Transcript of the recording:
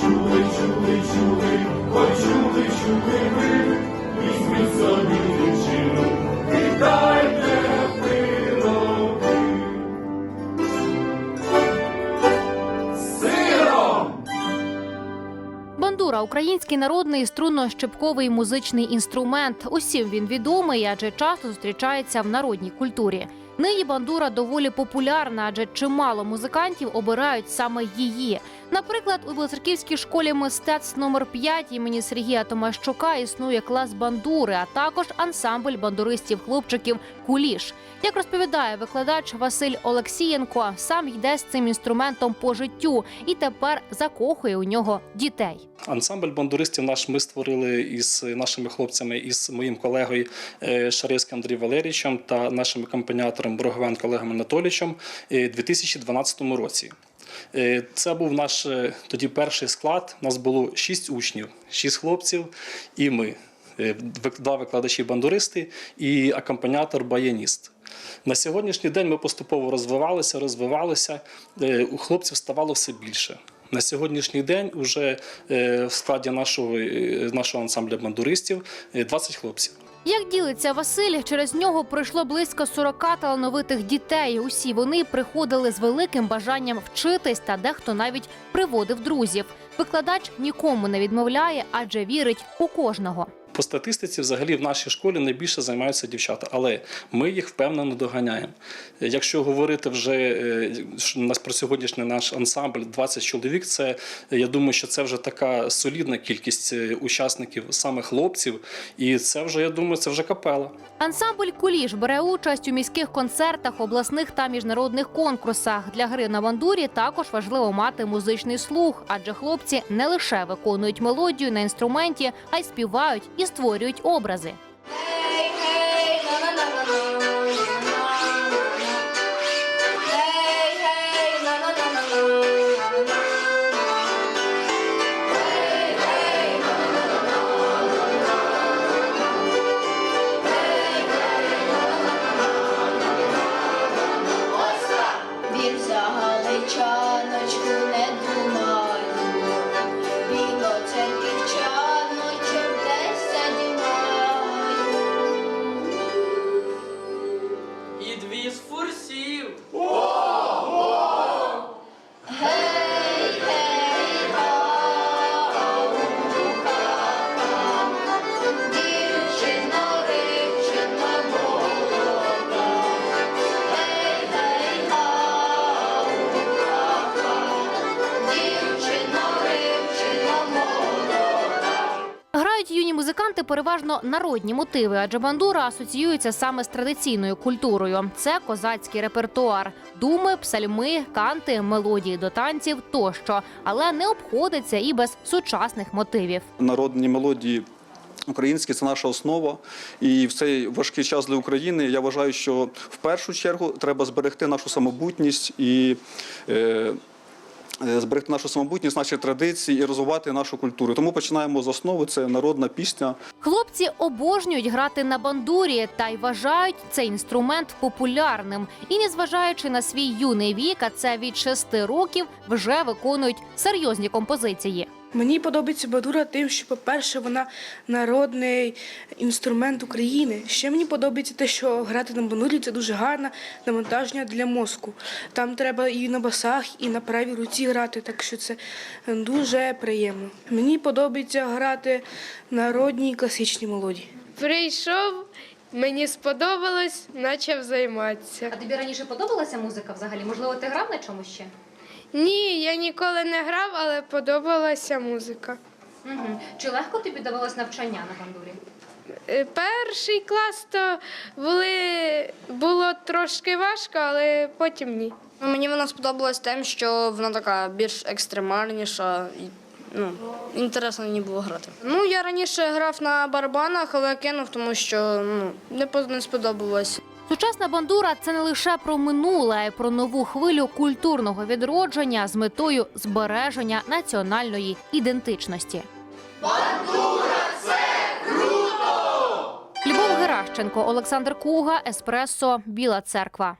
чули, чули, ви, візьміть собі! Бандура український народний струнно-щепковий музичний інструмент. Усім він відомий, адже часто зустрічається в народній культурі. Нині бандура доволі популярна, адже чимало музикантів обирають саме її. Наприклад, у Білоцерківській школі мистецтв номер 5 імені Сергія Томащука існує клас бандури, а також ансамбль бандуристів-хлопчиків Куліш. Як розповідає викладач Василь Олексієнко, сам йде з цим інструментом по життю і тепер закохує у нього дітей. Ансамбль бандуристів наш ми створили із нашими хлопцями, із моїм колегою е, Шарівським Андрієм Валерійовичем та нашим акомпаніатором Броговенко Олегом Анатолійовичем е, у 2012 році. Е, Це був наш е, тоді перший склад. У нас було шість учнів, шість хлопців і ми. Два викладачі бандуристи і акомпаніатор баяніст. На сьогоднішній день ми поступово розвивалися, розвивалися. У хлопців ставало все більше. На сьогоднішній день уже е, в складі нашого, нашого ансамбля бандуристів е, 20 хлопців. Як ділиться Василь, через нього пройшло близько 40 талановитих дітей. Усі вони приходили з великим бажанням вчитись, та дехто навіть приводив друзів. Викладач нікому не відмовляє, адже вірить у кожного. По статистиці, взагалі, в нашій школі найбільше займаються дівчата, але ми їх впевнено доганяємо. Якщо говорити вже е, у нас про сьогоднішній наш ансамбль 20 чоловік, це я думаю, що це вже така солідна кількість е, учасників, саме хлопців, і це вже я думаю, це вже капела. Ансамбль Куліш бере участь у міських концертах, обласних та міжнародних конкурсах. Для гри на бандурі також важливо мати музичний слух, адже хлопці не лише виконують мелодію на інструменті, а й співають і створюють образи. Грають юні музиканти переважно народні мотиви, адже бандура асоціюється саме з традиційною культурою. Це козацький репертуар, думи, псальми, канти, мелодії до танців тощо, але не обходиться і без сучасних мотивів. народні мелодії. Українські це наша основа, і в цей важкий час для України я вважаю, що в першу чергу треба зберегти нашу самобутність і е, зберегти нашу самобутність, наші традиції і розвивати нашу культуру. Тому починаємо з основи. Це народна пісня. Хлопці обожнюють грати на бандурі та й вважають цей інструмент популярним. І незважаючи на свій юний вік, а це від шести років, вже виконують серйозні композиції. Мені подобається бадура тим, що, по-перше, вона народний інструмент України. Ще мені подобається те, що грати на бандурі це дуже гарне навантаження для мозку. Там треба і на басах, і на правій руці грати, так що це дуже приємно. Мені подобається грати народні і класичні мелодії. Прийшов, мені сподобалось, почав займатися. А тобі раніше подобалася музика взагалі? Можливо, ти грав на чомусь ще? Ні, я ніколи не грав, але подобалася музика. Угу. Чи легко тобі давалось навчання на бандурі? Е, Перший клас то були, було трошки важко, але потім ні. Ну, Мені вона сподобалась тим, що вона така більш екстремальніша. Ну, інтересно мені було грати. Ну, я раніше грав на барабанах, але кинув, тому що ну, не сподобалось. Сучасна бандура це не лише про минуле, а й про нову хвилю культурного відродження з метою збереження національної ідентичності. Бандура це круто! Любов Геращенко, Олександр Куга, Еспресо, Біла Церква.